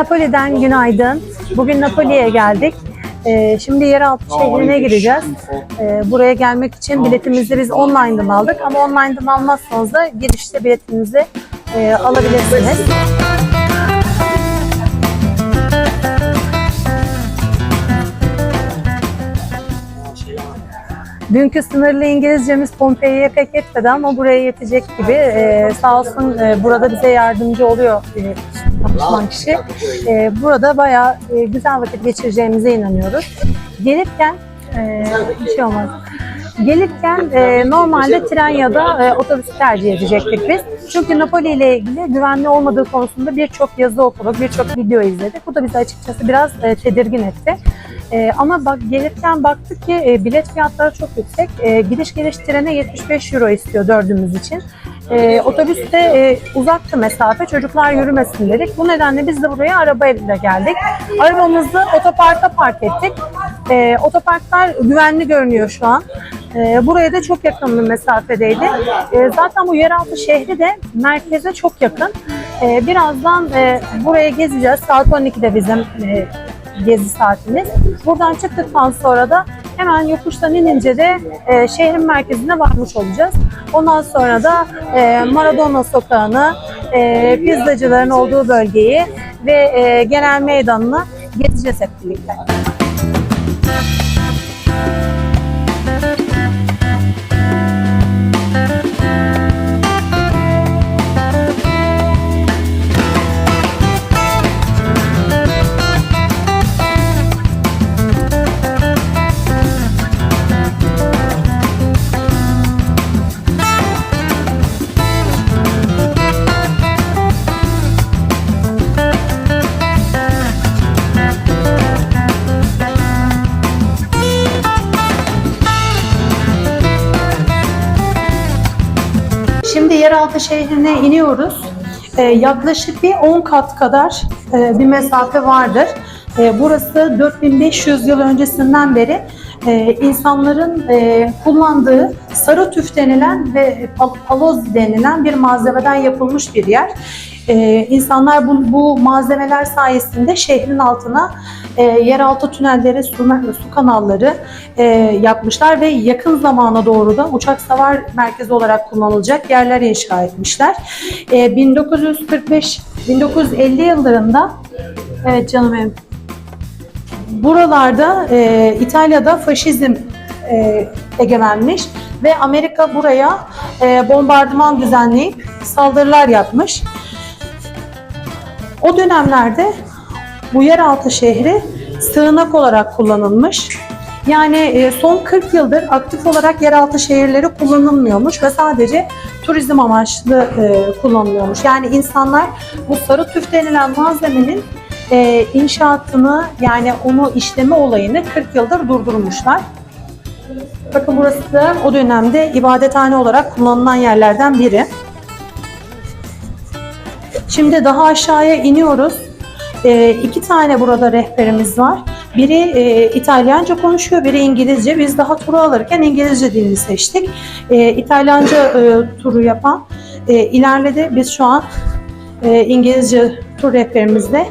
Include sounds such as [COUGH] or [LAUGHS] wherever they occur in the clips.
Napoli'den günaydın. Bugün Napoli'ye geldik. Ee, şimdi yeraltı şehrine gireceğiz. Ee, buraya gelmek için biletimizi biz online'dan aldık ama online'dan almazsanız da girişte biletinizi e, alabilirsiniz. Dünkü sınırlı İngilizcemiz Pompei'ye pek yetmedi ama buraya yetecek gibi. Ee, sağ olsun e, burada bize yardımcı oluyor e, danışman kişi. Ee, burada bayağı e, güzel vakit geçireceğimize inanıyoruz. Gelirken e, bir şey olmaz. Gelirken e, normalde tren ya da e, otobüs tercih edecektik biz. Çünkü Napoli ile ilgili güvenli olmadığı konusunda birçok yazı okuduk, birçok video izledik. Bu da bizi açıkçası biraz e, tedirgin etti. E, ama bak gelirken baktık ki e, bilet fiyatları çok yüksek. E, gidiş geliş trene 75 euro istiyor dördümüz için. E, otobüste e, uzaktı mesafe, çocuklar yürümesin dedik. Bu nedenle biz de buraya arabayla geldik. Arabamızı otoparka park ettik. E, otoparklar güvenli görünüyor şu an. E, buraya da çok yakın bir mesafedeydi. E, zaten bu yeraltı şehri de merkeze çok yakın. E, birazdan e, buraya gezeceğiz. Saat 12'de bizim e, gezi saatimiz. Buradan çıktıktan sonra da hemen yokuştan inince de e, şehrin merkezine varmış olacağız. Ondan sonra da e, Maradona sokağını, e, pizzacıların olduğu bölgeyi ve e, genel meydanını gezeceğiz hep birlikte. Şehrine iniyoruz. Ee, yaklaşık bir 10 kat kadar e, bir mesafe vardır. E, burası 4500 yıl öncesinden beri e, insanların e, kullandığı sarı tüf denilen ve pal- paloz denilen bir malzemeden yapılmış bir yer. E, insanlar bu, bu malzemeler sayesinde şehrin altına e, yeraltı tünelleri, su, su kanalları e, yapmışlar ve yakın zamana doğru da uçak savar merkezi olarak kullanılacak yerler inşa etmişler. E, 1945 1950 yıllarında evet canım benim buralarda e, İtalya'da faşizm e, egemenmiş ve Amerika buraya e, bombardıman düzenleyip saldırılar yapmış. O dönemlerde bu yeraltı şehri sığınak olarak kullanılmış. Yani e, son 40 yıldır aktif olarak yeraltı şehirleri kullanılmıyormuş ve sadece turizm amaçlı e, kullanılıyormuş. Yani insanlar bu sarı tüf denilen malzemenin e, inşaatını yani onu işleme olayını 40 yıldır durdurmuşlar. Bakın burası da o dönemde ibadethane olarak kullanılan yerlerden biri. Şimdi daha aşağıya iniyoruz. E, iki tane burada rehberimiz var. Biri e, İtalyanca konuşuyor, biri İngilizce. Biz daha turu alırken İngilizce dilini seçtik. E, İtalyanca e, turu yapan e, ilerledi. Biz şu an e, İngilizce tur rehberimizle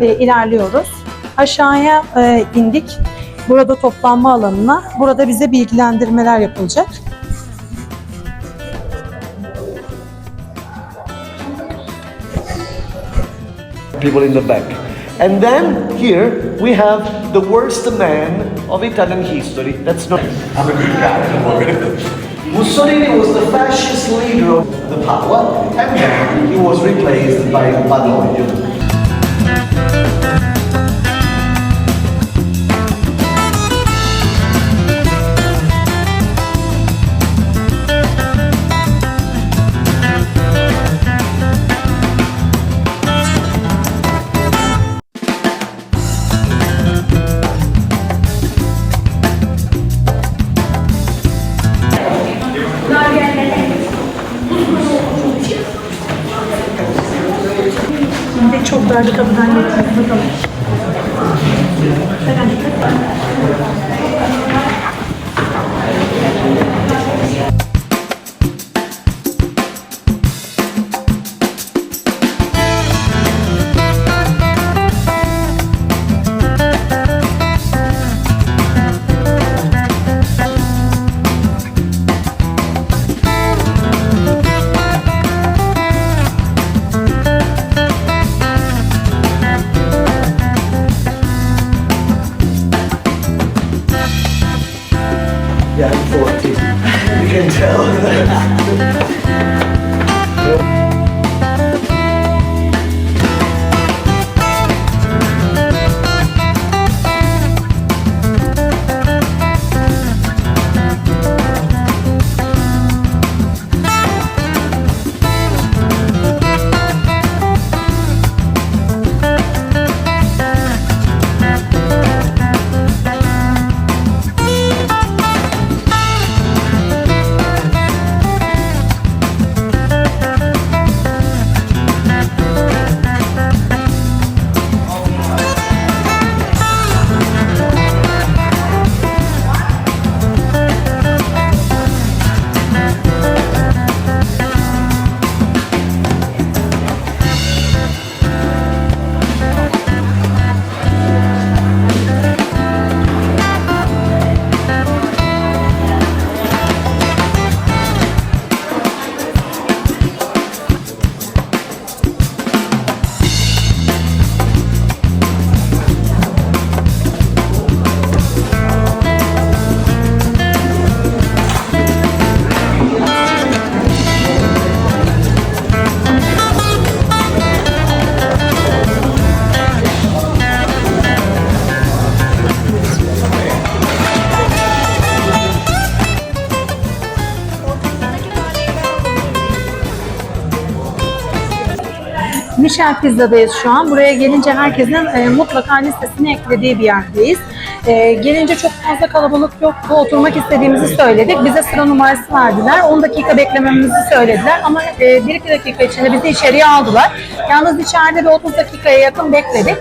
e, ilerliyoruz. Aşağıya e, indik. Burada toplanma alanına. Burada bize bilgilendirmeler yapılacak. People in the back. And then here we have the worst man of Italian history. That's not. I'm a good guy. Mussolini was the fascist leader of the power, and then he was replaced by Badoglio. Darbe kapıdan geçeceğiz. Bakalım. Michel Pizza'dayız şu an. Buraya gelince herkesin e, mutlaka listesine eklediği bir yerdeyiz. E, gelince çok fazla kalabalık yoktu. Oturmak istediğimizi söyledik. Bize sıra numarası verdiler. 10 dakika beklememizi söylediler ama e, 1-2 dakika içinde bizi içeriye aldılar. Yalnız içeride bir 30 dakikaya yakın bekledik.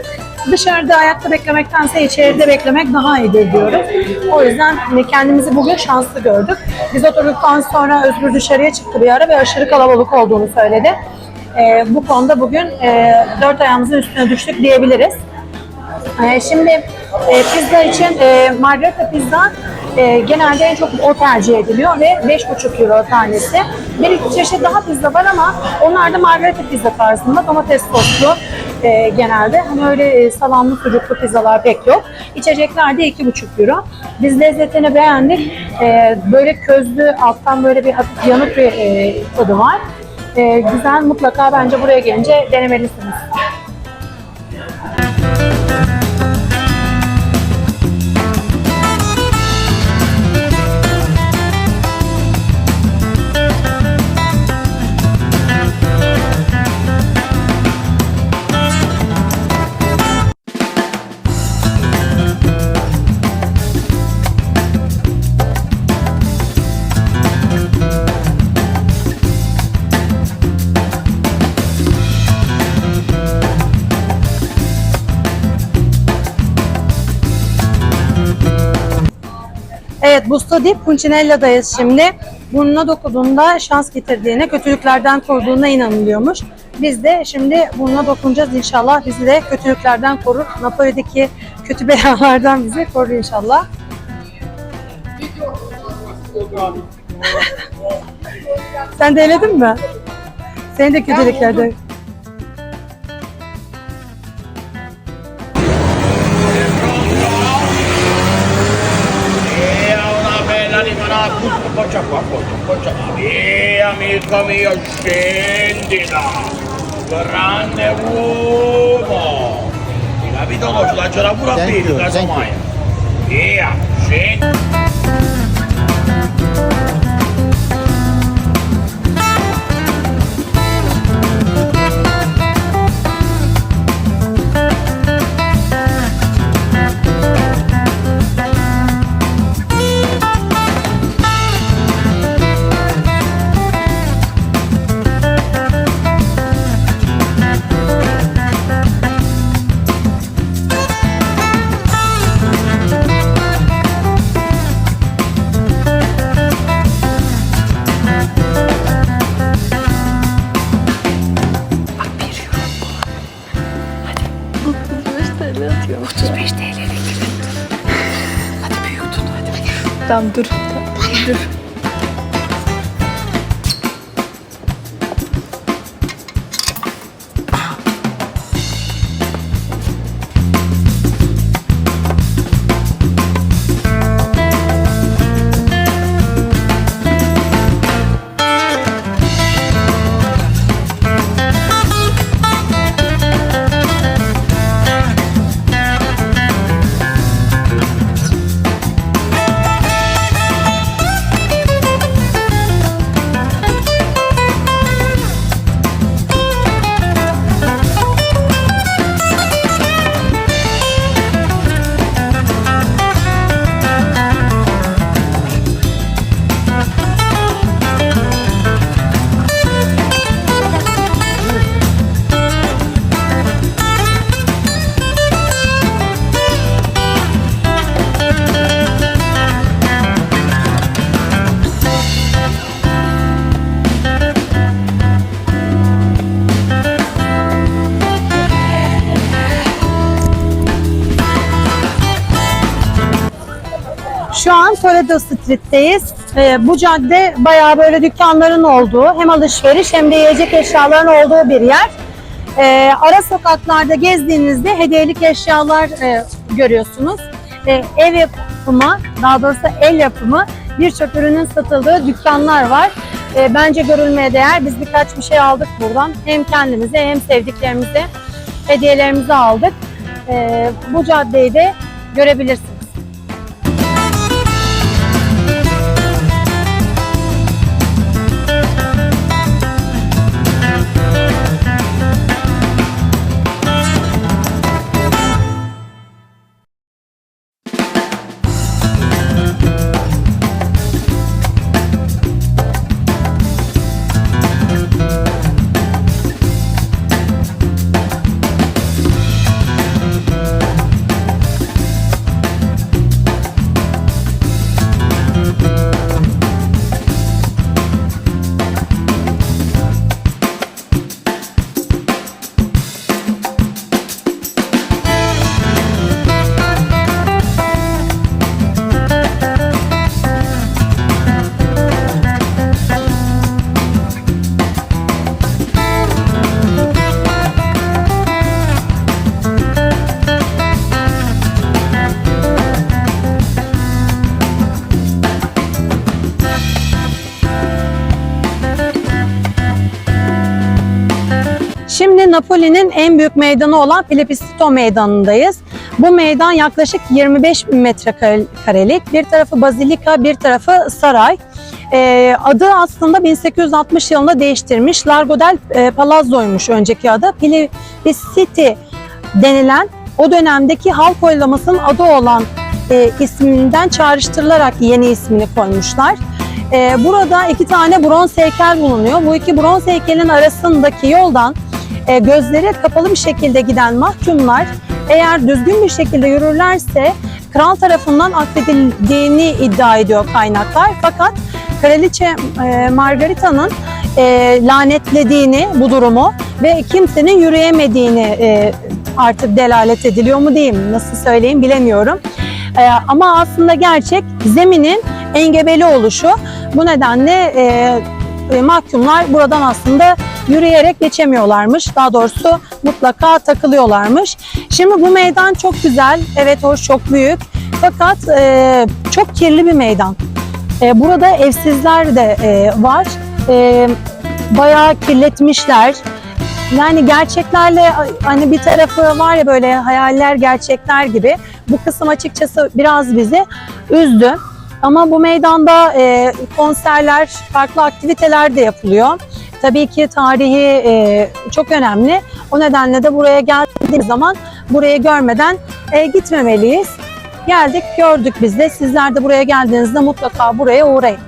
Dışarıda ayakta beklemektense içeride beklemek daha iyidir diyoruz. O yüzden kendimizi bugün şanslı gördük. Biz oturduktan sonra Özgür dışarıya çıktı bir ara ve aşırı kalabalık olduğunu söyledi. Ee, bu konuda bugün e, dört ayağımızın üstüne düştük diyebiliriz. Ee, şimdi e, pizza için e, margarita pizza e, genelde en çok o tercih ediliyor ve 5,5 euro tanesi. Bir iki çeşit daha pizza var ama onlar da margarita pizza tarzında domates soslu e, genelde. Hani öyle e, salamlı sucuklu pizzalar pek yok. İçecekler de 2,5 euro. Biz lezzetini beğendik. E, böyle közlü alttan böyle bir hafif yanık bir e, tadı var. E, güzel mutlaka bence buraya gelince denemelisiniz. Busto deyip Puncinella'dayız şimdi. Burnuna dokunduğunda şans getirdiğine, kötülüklerden koruduğuna inanılıyormuş. Biz de şimdi burnuna dokunacağız inşallah. Bizi de kötülüklerden korur. Napoli'deki kötü [LAUGHS] belalardan bizi korur inşallah. Sen de eledin mi? Seni de kötülüklerden. appoggia qua, appoggia, appoggia. Via amico mio, scendila! Grande uomo! Ti capito? Ci l'ha già pure a piedi, casomai. Via, scendi! Tamam dur. Tamam, dur. Şu an Toledo Street'teyiz. Ee, bu cadde bayağı böyle dükkanların olduğu, hem alışveriş hem de yiyecek eşyaların olduğu bir yer. Ee, ara sokaklarda gezdiğinizde hediyelik eşyalar e, görüyorsunuz. Ee, ev yapımı, daha doğrusu el yapımı birçok ürünün satıldığı dükkanlar var. Ee, bence görülmeye değer. Biz birkaç bir şey aldık buradan. Hem kendimize hem sevdiklerimize hediyelerimizi aldık. Ee, bu caddeyi de görebilirsiniz. Napoli'nin en büyük meydanı olan Plebiscito Meydanı'ndayız. Bu meydan yaklaşık 25 bin metrekarelik. Bir tarafı bazilika, bir tarafı saray. Ee, adı aslında 1860 yılında değiştirmiş. Largo del e, Palazzo'ymuş önceki adı. Plebisciti denilen o dönemdeki halk oylamasının adı olan e, isminden çağrıştırılarak yeni ismini koymuşlar. E, burada iki tane bronz heykel bulunuyor. Bu iki bronz heykelin arasındaki yoldan e, gözleri kapalı bir şekilde giden mahkumlar eğer düzgün bir şekilde yürürlerse kral tarafından affedildiğini iddia ediyor kaynaklar. Fakat Kraliçe e, Margarita'nın e, lanetlediğini bu durumu ve kimsenin yürüyemediğini e, artık delalet ediliyor mu diyeyim nasıl söyleyeyim bilemiyorum. E, ama aslında gerçek zeminin engebeli oluşu. Bu nedenle e, e, mahkumlar buradan aslında yürüyerek geçemiyorlarmış. Daha doğrusu mutlaka takılıyorlarmış. Şimdi bu meydan çok güzel. Evet hoş çok büyük. Fakat e, çok kirli bir meydan. E, burada evsizler de e, var. E, bayağı kirletmişler. Yani gerçeklerle hani bir tarafı var ya böyle hayaller gerçekler gibi. Bu kısım açıkçası biraz bizi üzdü. Ama bu meydanda e, konserler, farklı aktiviteler de yapılıyor. Tabii ki tarihi e, çok önemli. O nedenle de buraya geldiğimiz zaman burayı görmeden e, gitmemeliyiz. Geldik, gördük biz de. Sizler de buraya geldiğinizde mutlaka buraya uğrayın.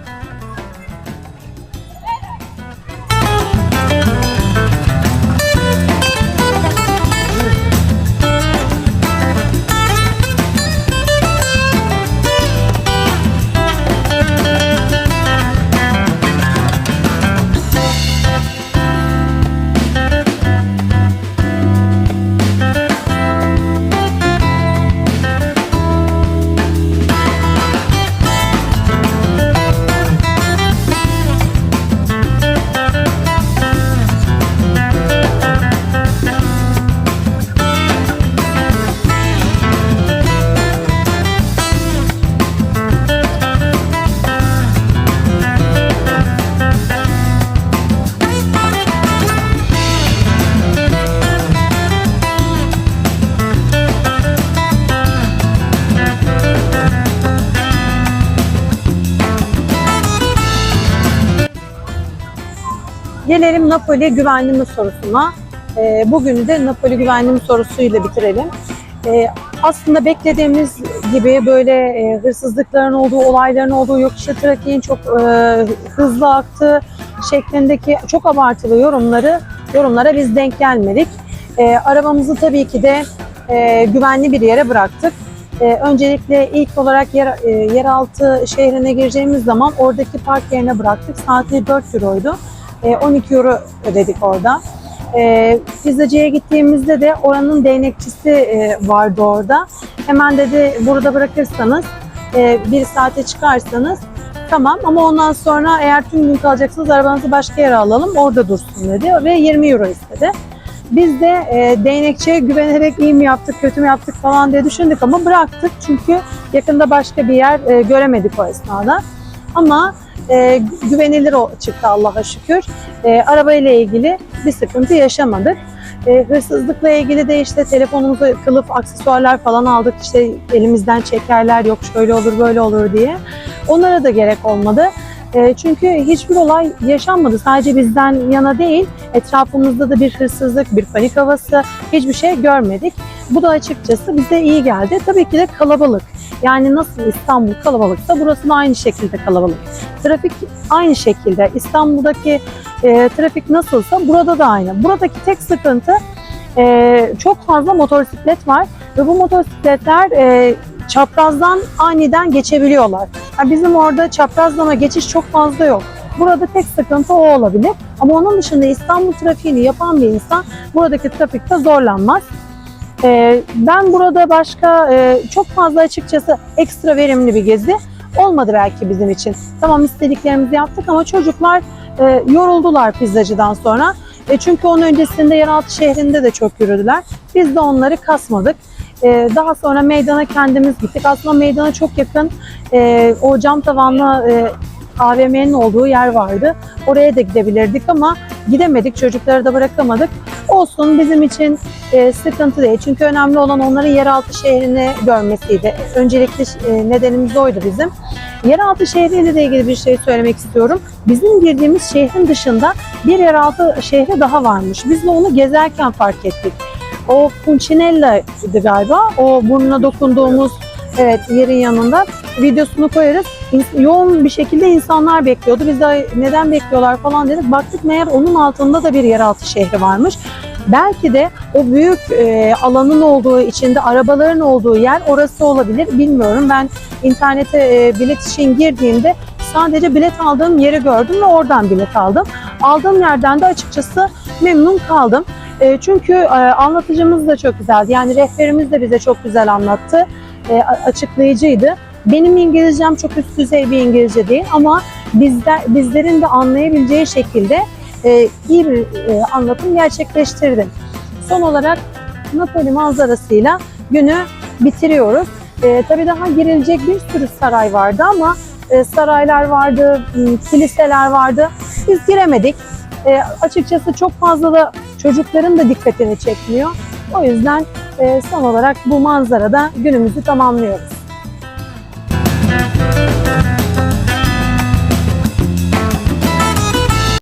Gelelim Napoli güvenliğimiz sorusuna. Ee, bugünü de Napoli güvenliğimiz sorusuyla bitirelim. Ee, aslında beklediğimiz gibi böyle e, hırsızlıkların olduğu, olayların olduğu, yok işte trafiğin çok e, hızlı aktığı şeklindeki çok abartılı yorumları yorumlara biz denk gelmedik. Ee, arabamızı tabii ki de e, güvenli bir yere bıraktık. Ee, öncelikle ilk olarak yer, e, yeraltı şehrine gireceğimiz zaman oradaki park yerine bıraktık. Saatli 4 euroydu. E, 12 euro ödedik orada. E, pizzacıya gittiğimizde de oranın değnekçisi e, vardı orada. Hemen dedi burada bırakırsanız e, bir saate çıkarsanız tamam ama ondan sonra eğer tüm gün kalacaksınız arabanızı başka yere alalım orada dursun dedi ve 20 euro istedi. Biz de e, değnekçiye güvenerek iyi mi yaptık, kötü mü yaptık falan diye düşündük ama bıraktık. Çünkü yakında başka bir yer e, göremedik o esnada. Ama e, güvenilir o çıktı Allah'a şükür. E, araba ile ilgili bir sıkıntı yaşamadık. E, hırsızlıkla ilgili de işte telefonumuza kılıf, aksesuarlar falan aldık. İşte elimizden çekerler yok şöyle olur böyle olur diye. Onlara da gerek olmadı. E, çünkü hiçbir olay yaşanmadı. Sadece bizden yana değil, etrafımızda da bir hırsızlık, bir panik havası, hiçbir şey görmedik. Bu da açıkçası bize iyi geldi. Tabii ki de kalabalık. Yani nasıl İstanbul kalabalıksa burası da aynı şekilde kalabalık. Trafik aynı şekilde. İstanbul'daki e, trafik nasılsa burada da aynı. Buradaki tek sıkıntı e, çok fazla motosiklet var ve bu motosikletler e, çaprazdan aniden geçebiliyorlar. Yani bizim orada çaprazlama geçiş çok fazla yok. Burada tek sıkıntı o olabilir. Ama onun dışında İstanbul trafiğini yapan bir insan buradaki trafikte zorlanmaz. Ee, ben burada başka e, çok fazla açıkçası ekstra verimli bir gezi olmadı belki bizim için. Tamam istediklerimizi yaptık ama çocuklar e, yoruldular pizzacıdan sonra. E, çünkü onun öncesinde yeraltı şehrinde de çok yürüdüler. Biz de onları kasmadık. E, daha sonra meydana kendimiz gittik. Aslında meydana çok yakın e, o cam tavanlı e, AVM'nin olduğu yer vardı. Oraya da gidebilirdik ama gidemedik. Çocukları da bırakamadık. Olsun bizim için e, sıkıntı değil. Çünkü önemli olan onların yeraltı şehrini görmesiydi. Öncelikli e, nedenimiz oydu bizim. Yeraltı şehriyle de ilgili bir şey söylemek istiyorum. Bizim girdiğimiz şehrin dışında bir yeraltı şehri daha varmış. Biz de onu gezerken fark ettik. O Puncinella'ydı galiba. O burnuna dokunduğumuz evet yerin yanında videosunu koyarız. Yoğun bir şekilde insanlar bekliyordu. Biz de neden bekliyorlar falan dedik. Baktık meğer onun altında da bir yeraltı şehri varmış. Belki de o büyük e, alanın olduğu, içinde arabaların olduğu yer orası olabilir. Bilmiyorum. Ben internete e, bilet için girdiğimde sadece bilet aldığım yeri gördüm ve oradan bilet aldım. Aldığım yerden de açıkçası memnun kaldım. E, çünkü e, anlatıcımız da çok güzeldi. Yani rehberimiz de bize çok güzel anlattı. E, açıklayıcıydı. Benim İngilizcem çok üst düzey bir İngilizce değil ama bizler, bizlerin de anlayabileceği şekilde e, iyi bir e, anlatım gerçekleştirdim. Son olarak Napoli manzarasıyla günü bitiriyoruz. E, tabii daha girilecek bir sürü saray vardı ama e, saraylar vardı, kiliseler vardı. Biz giremedik. E, açıkçası çok fazla da çocukların da dikkatini çekmiyor. O yüzden e, son olarak bu manzarada günümüzü tamamlıyoruz.